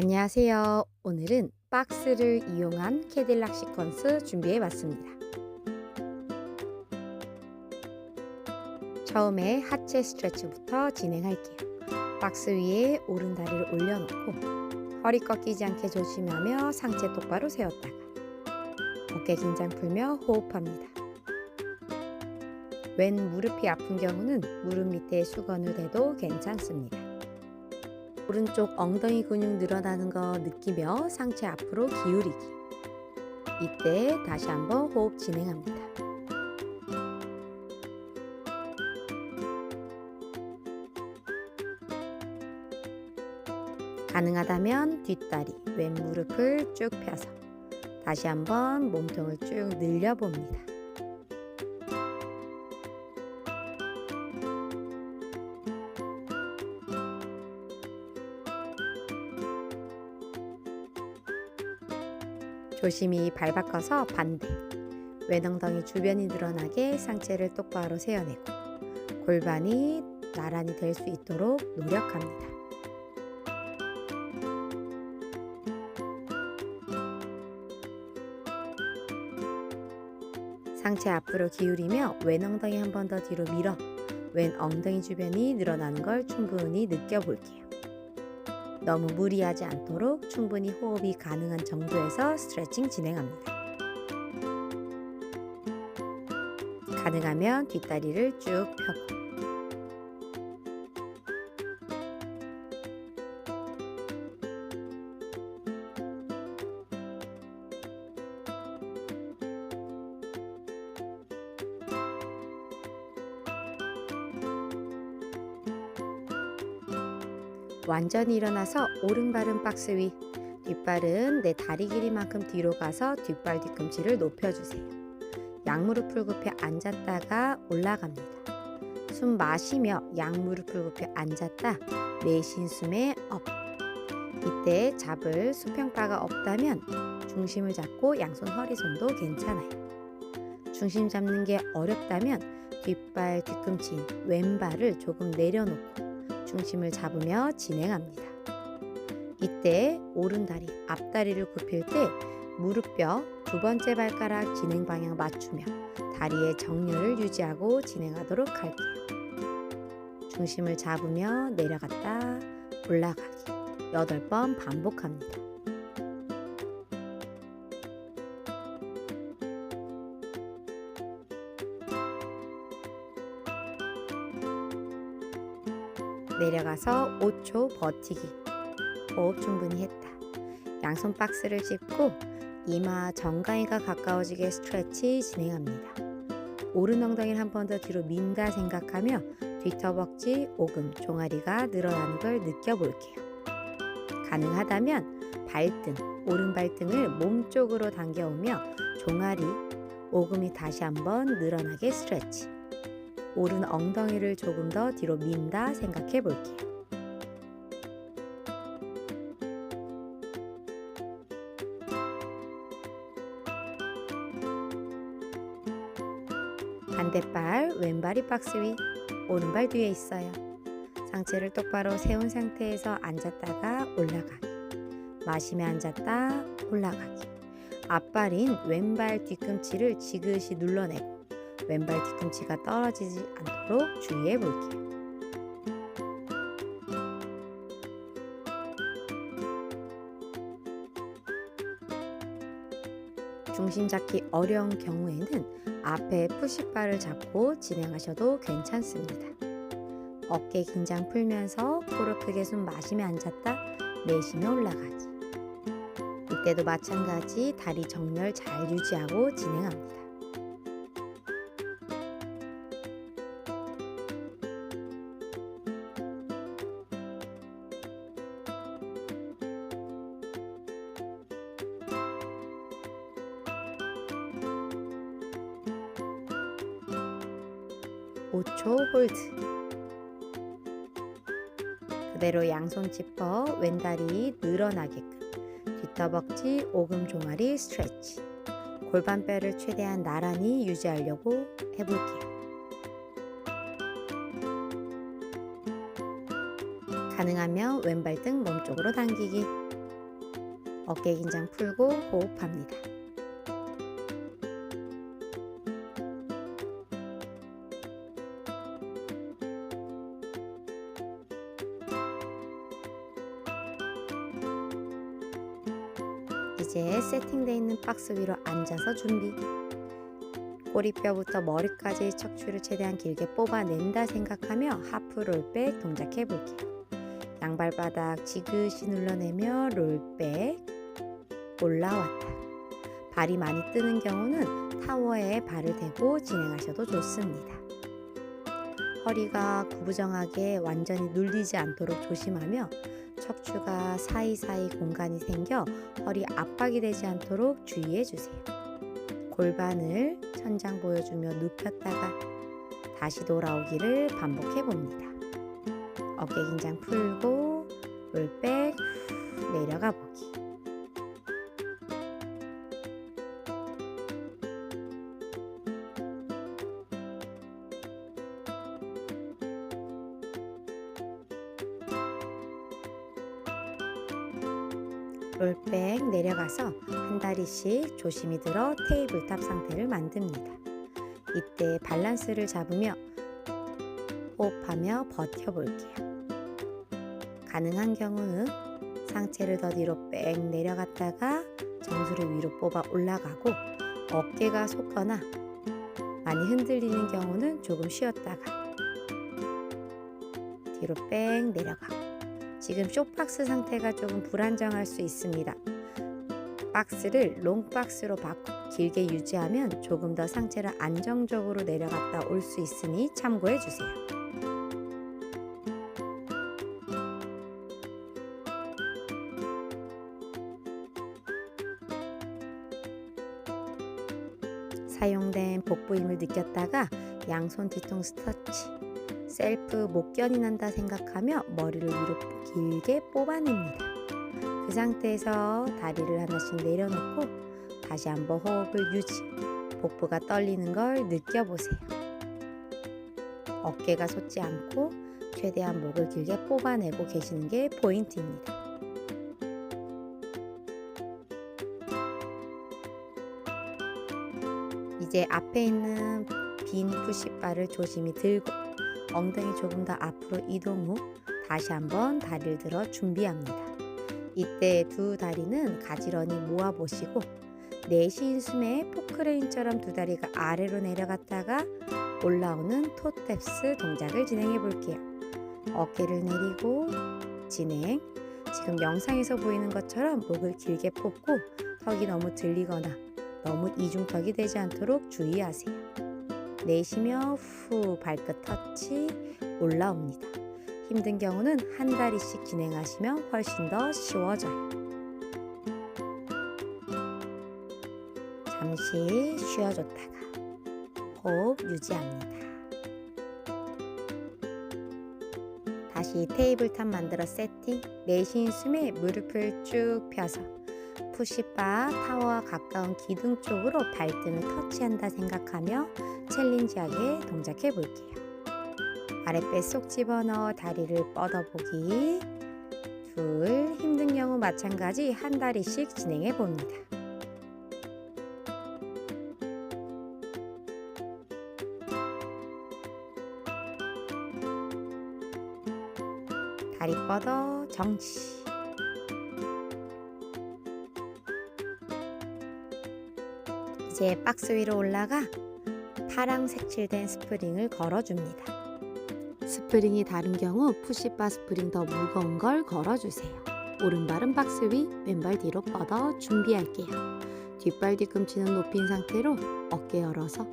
안녕하세요. 오늘은 박스를 이용한 캐딜락 시퀀스 준비해 봤습니다. 처음에 하체 스트레치부터 진행할게요. 박스 위에 오른 다리를 올려놓고 허리 꺾이지 않게 조심하며 상체 똑바로 세웠다가 어깨 긴장 풀며 호흡합니다. 왼 무릎이 아픈 경우는 무릎 밑에 수건을 대도 괜찮습니다. 오른쪽 엉덩이 근육 늘어나는 거 느끼며 상체 앞으로 기울이기. 이때 다시 한번 호흡 진행합니다. 가능하다면 뒷다리, 왼 무릎을 쭉 펴서 다시 한번 몸통을 쭉 늘려봅니다. 조심히 발 바꿔서 반대. 왼엉덩이 주변이 늘어나게 상체를 똑바로 세워내고 골반이 나란히 될 수 있도록 노력합니다. 상체 앞으로 기울이며 왼 엉덩이 한 번 더 뒤로 밀어 왼 엉덩이 주변이 늘어나는 걸 충분히 느껴볼게요. 너무 무리하지 않도록 충분히 호흡이 가능한 정도에서 스트레칭 진행합니다. 가능하면 뒷다리를 쭉 펴고 완전히 일어나서 오른발은 박스 위, 뒷발은 내 다리 길이만큼 뒤로 가서 뒷발 뒤꿈치를 높여주세요. 양무릎을 굽혀 앉았다가 올라갑니다. 숨 마시며 양무릎을 굽혀 앉았다 내쉰 숨에 업. 이때 잡을 수평바가 없다면 중심을 잡고 양손 허리손도 괜찮아요. 중심 잡는 게 어렵다면 뒷발 뒤꿈치인 왼발을 조금 내려놓고 중심을 잡으며 진행합니다. 이때 오른다리, 앞다리를 굽힐 때 무릎뼈 두 번째 발가락 진행 방향 맞추며 다리의 정렬을 유지하고 진행하도록 할게요. 중심을 잡으며 내려갔다 올라가기 8번 반복합니다. 내려가서 5초 버티기. 호흡 충분히 했다. 양손 박스를 짚고 이마 정강이가 가까워지게 스트레치 진행합니다. 오른 엉덩이를 한 번 더 뒤로 민다 생각하며 뒤터벅지, 오금, 종아리가 늘어나는 걸 느껴볼게요. 가능하다면 발등, 오른 발등을 몸 쪽으로 당겨오며 종아리, 오금이 다시 한번 늘어나게 스트레치. 오른 엉덩이를 조금 더 뒤로 민다 생각해 볼게요. 반대발 왼발이 박스 위, 오른발 뒤에 있어요. 상체를 똑바로 세운 상태에서 앉았다가 올라가기. 마시며 앉았다 올라가기. 앞발인 왼발 뒤꿈치를 지그시 눌러내고 왼발 뒤꿈치가 떨어지지 않도록 주의해 볼게요. 중심 잡기 어려운 경우에는 앞에 푸시바를 잡고 진행하셔도 괜찮습니다. 어깨 긴장 풀면서 코를 크게 숨 마시며 앉았다 내쉬며 올라가기. 이때도 마찬가지 다리 정렬 잘 유지하고 진행합니다. 5초 홀드. 그대로 양손 짚어 왼다리 늘어나게끔 뒤터벅지 오금 종아리 스트레치. 골반뼈를 최대한 나란히 유지하려고 해볼게요. 가능하면 왼발등 몸쪽으로 당기기. 어깨 긴장 풀고 호흡합니다. 이제 세팅되어 있는 박스 위로 앉아서 준비. 꼬리뼈부터 머리까지 척추를 최대한 길게 뽑아낸다 생각하며 하프 롤백 동작해 볼게요. 양발바닥 지그시 눌러내며 롤백 올라왔다. 발이 많이 뜨는 경우는 타워에 발을 대고 진행하셔도 좋습니다. 허리가 구부정하게 완전히 눌리지 않도록 조심하며 척추가 사이사이 공간이 생겨 허리 압박이 되지 않도록 주의해 주세요. 골반을 천장 보여주며 눕혔다가 다시 돌아오기를 반복해 봅니다. 어깨 긴장 풀고 롤백 내려가 보기. 롤백 내려가서 한 다리씩 조심히 들어 테이블탑 상태를 만듭니다. 이때 밸런스를 잡으며 호흡하며 버텨볼게요. 가능한 경우는 상체를 더 뒤로 빽 내려갔다가 정수를 위로 뽑아 올라가고 어깨가 솟거나 많이 흔들리는 경우는 조금 쉬었다가 뒤로 뺑 내려가고 지금 쇼박스 상태가 조금 불안정할 수 있습니다. 박스를 롱박스로 바꿔 길게 유지하면 조금 더 상체를 안정적으로 내려갔다 올 수 있으니 참고해 주세요. 사용된 복부 힘을 느꼈다가 양손 뒤통수 터치 셀프 목견이 난다 생각하며 머리를 위로 길게 뽑아냅니다. 그 상태에서 다리를 하나씩 내려놓고 다시 한번 호흡을 유지. 복부가 떨리는 걸 느껴보세요. 어깨가 솟지 않고 최대한 목을 길게 뽑아내고 계시는 게 포인트입니다. 이제 앞에 있는 빈 푸시바를 조심히 들고 엉덩이 조금 더 앞으로 이동 후 다시 한번 다리를 들어 준비합니다. 이때 두 다리는 가지런히 모아 보시고 내쉬인 숨에 포크레인처럼 두 다리가 아래로 내려갔다가 올라오는 토탭스 동작을 진행해 볼게요. 어깨를 내리고 진행. 지금 영상에서 보이는 것처럼 목을 길게 뽑고 턱이 너무 들리거나 너무 이중턱이 되지 않도록 주의하세요. 내쉬며 후 발끝 터치 올라옵니다. 힘든 경우는 한 다리씩 진행하시면 훨씬 더 쉬워져요. 잠시 쉬어줬다가 호흡 유지합니다. 다시 테이블탑 만들어 세팅. 내쉬인 숨에 무릎을 쭉 펴서 푸시바 타워와 가까운 기둥 쪽으로 발등을 터치한다 생각하며 챌린지하게 동작해 볼게요. 아랫배 쏙 집어넣어 다리를 뻗어보기. 둘, 힘든 경우 마찬가지 한 다리씩 진행해 봅니다. 다리 뻗어 정지. 이제 박스 위로 올라가 파랑 색 칠된 스프링을 걸어줍니다. 스프링이 다른 경우 푸시바 스프링 더 무거운 걸 걸어주세요. 오른발은 박스 위, 왼발 뒤로 뻗어 준비할게요. 뒷발 뒤꿈치는 높인 상태로 어깨 열어서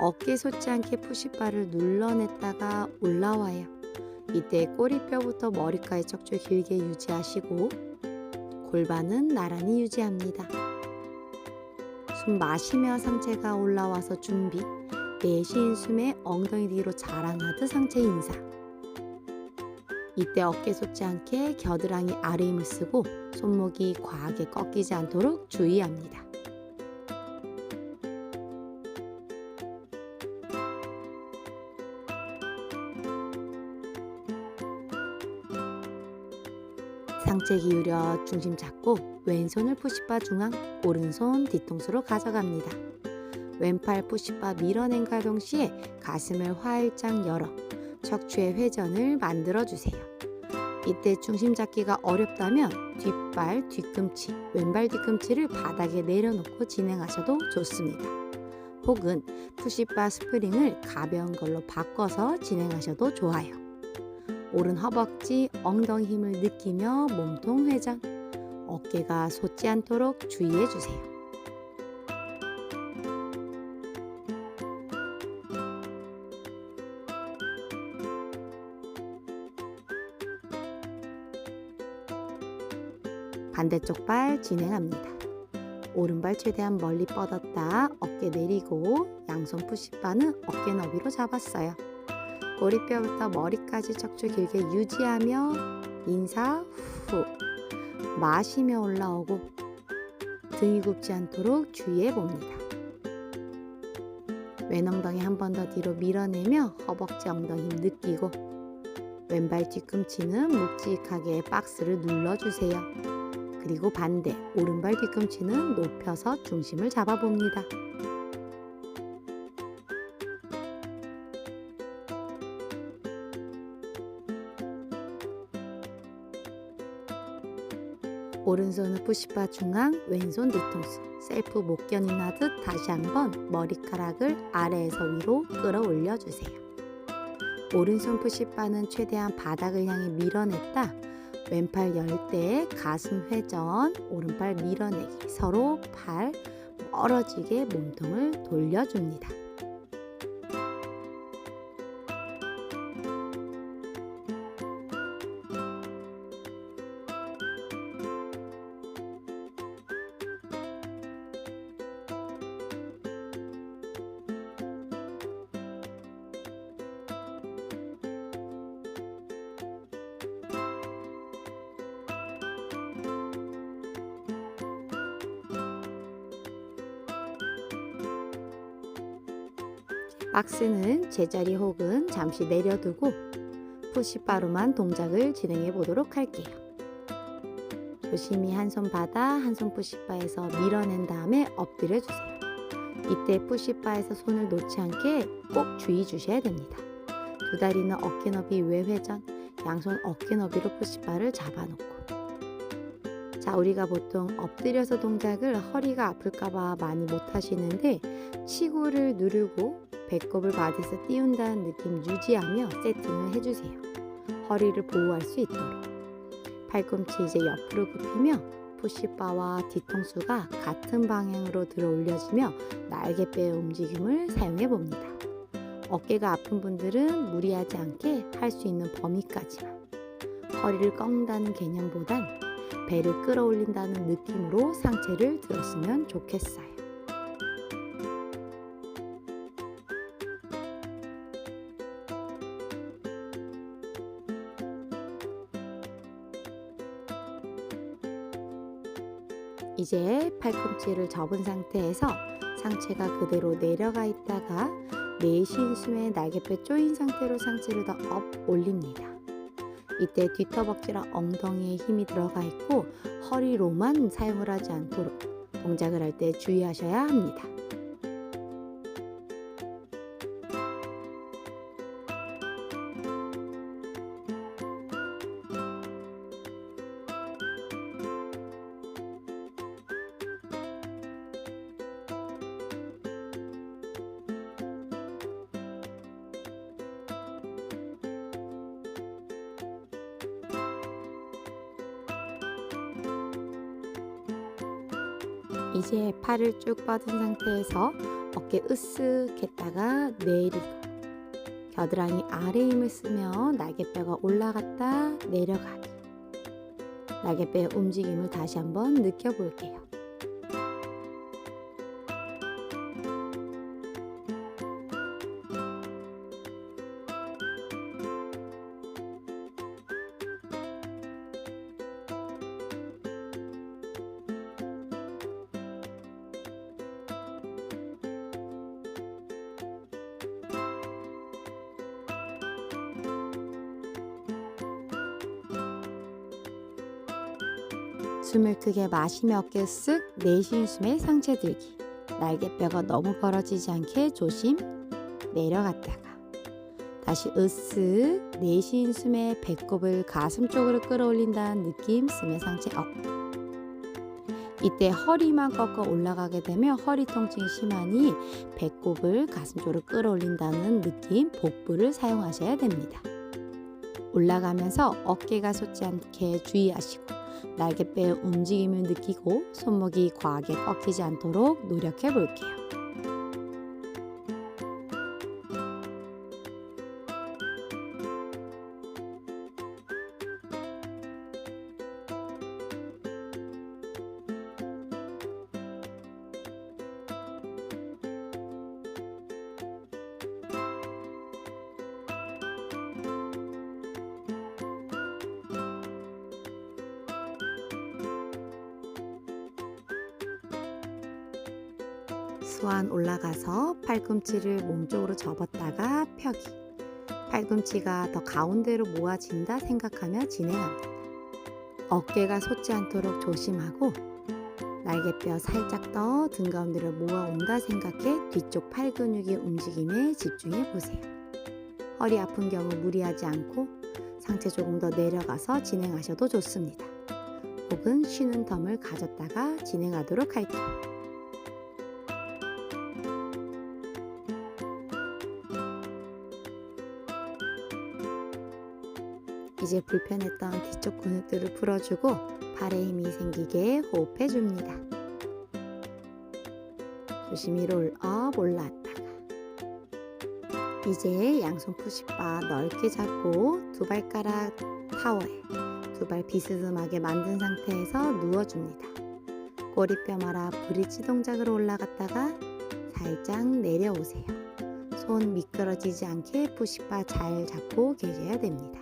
어깨 솟지 않게 푸시바를 눌러냈다가 올라와요. 이때 꼬리뼈부터 머리까지 척추 길게 유지하시고 골반은 나란히 유지합니다. 숨 마시며 상체가 올라와서 준비. 내쉬인 숨에 엉덩이 뒤로 자랑하듯 상체 인사. 이때 어깨 솟지 않게 겨드랑이 아래 힘을 쓰고 손목이 과하게 꺾이지 않도록 주의합니다. 상체 기울여 중심 잡고 왼손을 푸시바 중앙, 오른손 뒤통수로 가져갑니다. 왼팔 푸시바 밀어낸과 동시에 가슴을 활짝 열어 척추의 회전을 만들어 주세요. 이때 중심 잡기가 어렵다면 뒷발 뒤꿈치, 왼발 뒤꿈치를 바닥에 내려놓고 진행하셔도 좋습니다. 혹은 푸시바 스프링을 가벼운 걸로 바꿔서 진행하셔도 좋아요. 오른 허벅지, 엉덩이 힘을 느끼며 몸통 회전, 어깨가 솟지 않도록 주의해 주세요. 반대쪽 발 진행합니다. 오른발 최대한 멀리 뻗었다 어깨 내리고 양손 푸시바는 어깨 너비로 잡았어요. 꼬리뼈부터 머리까지 척추 길게 유지하며 인사 후 마시며 올라오고 등이 굽지 않도록 주의해 봅니다. 왼 엉덩이 한 번 더 뒤로 밀어내며 허벅지 엉덩이 힘 느끼고 왼발 뒤꿈치는 묵직하게 박스를 눌러주세요. 그리고 반대 오른발 뒤꿈치는 높여서 중심을 잡아봅니다. 오른손은 푸시바 중앙, 왼손 뒤통수, 셀프 목견인 하듯 다시 한번 머리카락을 아래에서 위로 끌어올려 주세요. 오른손 푸시바는 최대한 바닥을 향해 밀어냈다. 왼팔 열때 가슴 회전, 오른팔 밀어내기 서로 팔 멀어지게 몸통을 돌려줍니다. 박스는 제자리 혹은 잠시 내려두고 푸시바로만 동작을 진행해 보도록 할게요. 조심히 한 손 받아 한 손 푸시바에서 밀어낸 다음에 엎드려 주세요. 이때 푸시바에서 손을 놓지 않게 꼭 주의 주셔야 됩니다. 두 다리는 어깨 너비 외회전, 양손 어깨 너비로 푸시바를 잡아놓고 자, 우리가 보통 엎드려서 동작을 허리가 아플까봐 많이 못 하시는데 치구를 누르고 배꼽을 바디에서 띄운다는 느낌 유지하며 세팅을 해주세요. 허리를 보호할 수 있도록. 팔꿈치 이제 옆으로 굽히며 푸시바와 뒤통수가 같은 방향으로 들어 올려지며 날개뼈의 움직임을 사용해 봅니다. 어깨가 아픈 분들은 무리하지 않게 할 수 있는 범위까지만. 허리를 꺾는다는 개념보단 배를 끌어올린다는 느낌으로 상체를 들었으면 좋겠어요. 이제 팔꿈치를 접은 상태에서 상체가 그대로 내려가 있다가 내쉬는 숨에 날개뼈 조인 상태로 상체를 더 업 올립니다. 이때 뒤터벅지랑 엉덩이에 힘이 들어가 있고 허리로만 사용을 하지 않도록 동작을 할 때 주의하셔야 합니다. 이제 팔을 쭉 뻗은 상태에서 어깨 으쓱했다가 내리고 겨드랑이 아래 힘을 쓰며 날개뼈가 올라갔다 내려가기 날개뼈의 움직임을 다시 한번 느껴볼게요. 숨을 크게 마시며 어깨 쓱 내쉬는 숨에 상체 들기. 날개뼈가 너무 벌어지지 않게 조심 내려갔다가 다시 으쓱 내쉬는 숨에 배꼽을 가슴 쪽으로 끌어올린다는 느낌 숨의 상체 업. 이때 허리만 꺾어 올라가게 되면 허리 통증이 심하니 배꼽을 가슴 쪽으로 끌어올린다는 느낌 복부를 사용하셔야 됩니다. 올라가면서 어깨가 솟지 않게 주의하시고 날개뼈의 움직임을 느끼고 손목이 과하게 꺾이지 않도록 노력해 볼게요. 수완 올라가서 팔꿈치를 몸쪽으로 접었다가 펴기. 팔꿈치가 더 가운데로 모아진다 생각하며 진행합니다. 어깨가 솟지 않도록 조심하고 날개뼈 살짝 더 등 가운데로 모아온다 생각해 뒤쪽 팔 근육의 움직임에 집중해 보세요. 허리 아픈 경우 무리하지 않고 상체 조금 더 내려가서 진행하셔도 좋습니다. 혹은 쉬는 텀을 가졌다가 진행하도록 할게요. 이제 불편했던 뒤쪽 근육들을 풀어주고 발에 힘이 생기게 호흡해 줍니다. 조심히 롤업 올라왔다가 이제 양손 푸시바 넓게 잡고 두 발가락 타워에 두 발 비스듬하게 만든 상태에서 누워줍니다. 꼬리뼈 말아 브릿지 동작으로 올라갔다가 살짝 내려오세요. 손 미끄러지지 않게 푸시바 잘 잡고 계셔야 됩니다.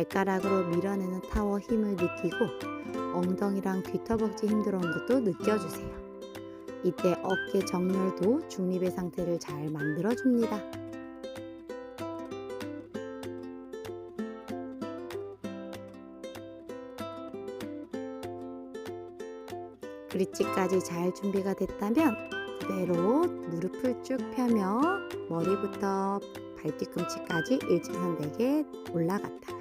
발가락으로 밀어내는 타워 힘을 느끼고 엉덩이랑 귀터벅지 힘들어온 것도 느껴주세요. 이때 어깨 정렬도 중립의 상태를 잘 만들어줍니다. 브릿지까지 잘 준비가 됐다면 그대로 무릎을 쭉 펴며 머리부터 발뒤꿈치까지 일직선되게 올라갔다가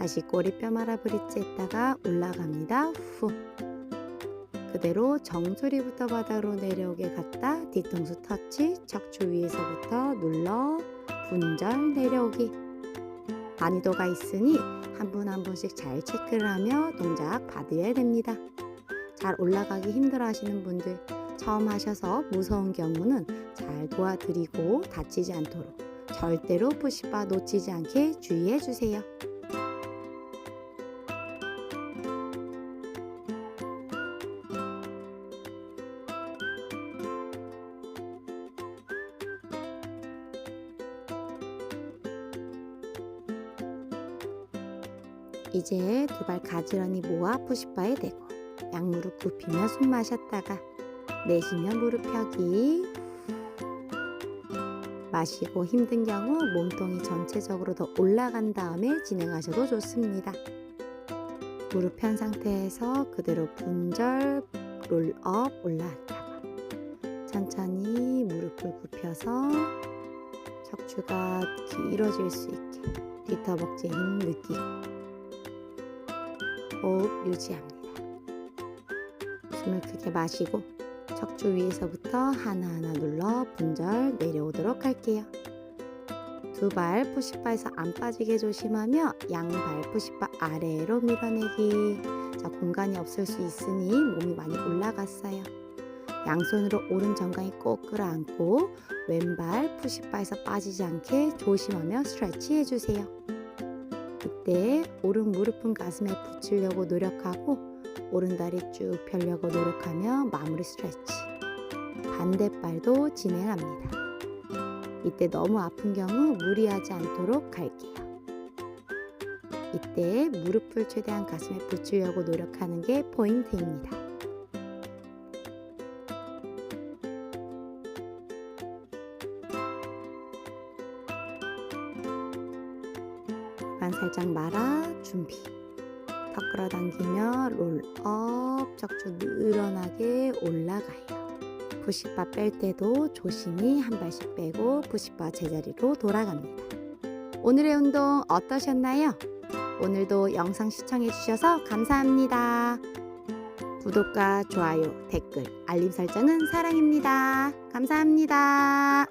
다시 꼬리뼈 말아 브릿지 했다가 올라갑니다. 후 그대로 정수리부터 바닥으로 내려오게 갔다 뒤통수 터치 척추 위에서부터 눌러 분절 내려오기 난이도가 있으니 한 분한 분씩 잘 체크를 하며 동작 받으셔야 됩니다. 잘 올라가기 힘들어 하시는 분들 처음 하셔서 무서운 경우는 잘 도와드리고 다치지 않도록 절대로 푸시바 놓치지 않게 주의해 주세요. 이제 두 발 가지런히 모아 푸시바에 대고 양무릎 굽히며 숨 마셨다가 내쉬며 무릎 펴기 마시고 힘든 경우 몸통이 전체적으로 더 올라간 다음에 진행하셔도 좋습니다. 무릎 편 상태에서 그대로 분절 롤업 올라왔다가 천천히 무릎을 굽혀서 척추가 길어질 수 있게 뒤터벅지 힘 느끼고 호흡 유지합니다. 숨을 크게 마시고 척추 위에서부터 하나하나 눌러 분절 내려오도록 할게요. 두 발 푸시바에서 안 빠지게 조심하며 양발 푸시바 아래로 밀어내기. 자, 공간이 없을 수 있으니 몸이 많이 올라갔어요. 양손으로 오른 정강이 꼭 끌어안고 왼발 푸시바에서 빠지지 않게 조심하며 스트레치 해주세요. 이때 오른 무릎은 가슴에 붙이려고 노력하고 오른다리 쭉 펴려고 노력하며 마무리 스트레치. 반대발도 진행합니다. 이때 너무 아픈 경우 무리하지 않도록 갈게요. 이때 무릎을 최대한 가슴에 붙이려고 노력하는 게 포인트입니다. 살짝 말아 준비. 더 끌어당기며 롤업 척추 늘어나게 올라가요. 푸시바 뺄 때도 조심히 한 발씩 빼고 푸시바 제자리로 돌아갑니다. 오늘의 운동 어떠셨나요? 오늘도 영상 시청해 주셔서 감사합니다. 구독과 좋아요, 댓글, 알림 설정은 사랑입니다. 감사합니다.